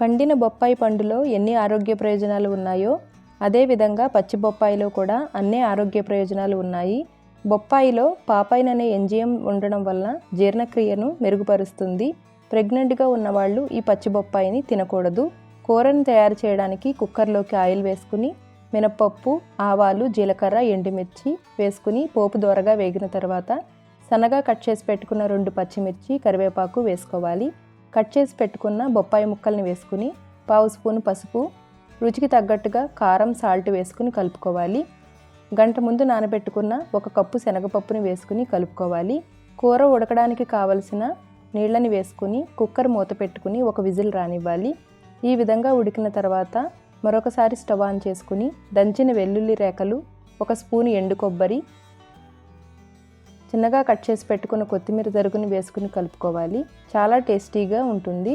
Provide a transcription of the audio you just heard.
పండిన బొప్పాయి పండులో ఎన్ని ఆరోగ్య ప్రయోజనాలు ఉన్నాయో అదేవిధంగా పచ్చి బొప్పాయిలో కూడా అన్ని ఆరోగ్య ప్రయోజనాలు ఉన్నాయి. బొప్పాయిలో పాపైన్ అనే ఎంజిఎం ఉండడం వల్ల జీర్ణక్రియను మెరుగుపరుస్తుంది. ప్రెగ్నెంట్గా ఉన్నవాళ్ళు ఈ పచ్చి బొప్పాయిని తినకూడదు. కూరను తయారు చేయడానికి కుక్కర్లోకి ఆయిల్ వేసుకుని మినప్పప్పు ఆవాలు జీలకర్ర ఎండుమిర్చి వేసుకుని పోపు దోరగా వేగిన తర్వాత సన్నగా కట్ చేసి పెట్టుకున్న రెండు పచ్చిమిర్చి కరివేపాకు వేసుకోవాలి. కట్ చేసి పెట్టుకున్న బొప్పాయి ముక్కల్ని వేసుకుని పావు స్పూన్ పసుపు రుచికి తగ్గట్టుగా కారం సాల్ట్ వేసుకుని కలుపుకోవాలి. గంట ముందు నానబెట్టుకున్న ఒక కప్పు శనగపప్పుని వేసుకుని కలుపుకోవాలి. కూర ఉడకడానికి కావలసిన నీళ్ళని వేసుకుని కుక్కర్ మూత పెట్టుకుని ఒక విజిల్ రానివ్వాలి. ఈ విధంగా ఉడికిన తర్వాత మరొకసారి స్టవ్ ఆన్ చేసుకుని దంచిన వెల్లుల్లి రేఖలు ఒక స్పూన్ ఎండు కొబ్బరి చిన్నగా కట్ చేసి పెట్టుకున్న కొత్తిమీర తరుగుని వేసుకుని కలుపుకోవాలి. చాలా టేస్టీగా ఉంటుంది.